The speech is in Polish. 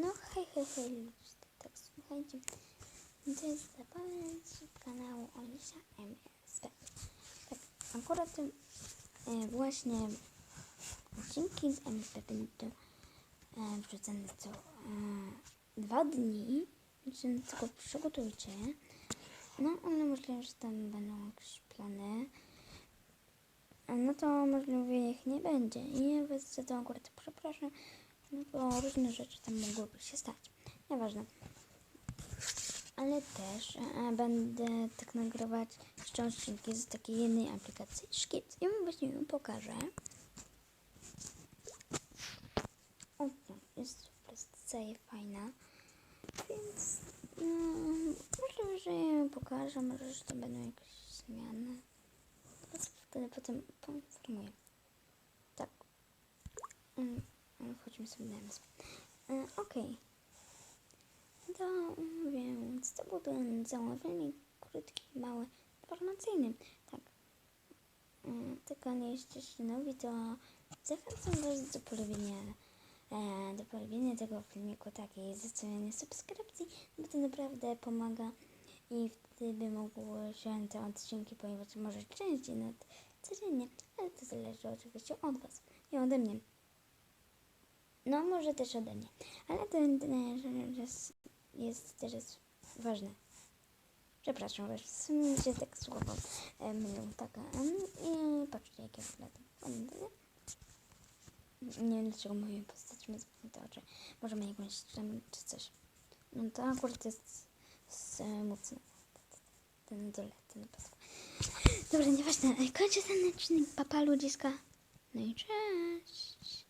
No hej, hej, hej, ludzie, tak słuchajcie. To jest zapalec kanału Olisia MSP. Tak, akurat e, właśnie odcinki z MSP będą e, wrzucane co e, dwa dni, więc się tylko przygotujcie. No, ale możliwe, że tam będą jakieś plany. No to możliwe ich nie będzie. I ja was za to akurat przepraszam, no bo różne rzeczy tam mogłyby się stać. Nieważne. Ale też e, będę tak nagrywać jeszcze z takiej jednej aplikacji Szkic. I wam właśnie ją pokażę. O, jest po prostu fajna. Więc no, możliwe, że ją pokażę, może, że to będą jakieś zmiany. Wtedy potem poinformuję. Tak. Mm, Wchodzimy sobie na MSP. E, Okej. To mm, więc to był ten zamówienie krótki, mały, informacyjny. Tak. Mm, Tylko nie jesteście nowi, to zachęcam Was do polubienia, e, do polubienia tego filmiku, tak, i zostawienia subskrypcji, bo to naprawdę pomaga i wtedy mogły się te odcinki pojawiać może częściej, nawet codziennie, ale to zależy oczywiście od Was i ode mnie. No, może też ode mnie, ale jedyne, że jest, jest teraz ważne. Przepraszam, wiesz, w sumie się tak słowo e, mylią, tak, em, i patrzcie, jakie. Ładne, nie? Wiem, dlaczego moje postać ma zamknięte oczy. Może ma jakąś tam czy coś. No to akurat jest smutne. Ten dole, ten pasów. Dobra, nieważne. Kończę ten odcinek. Papa ludziska. No i cześć.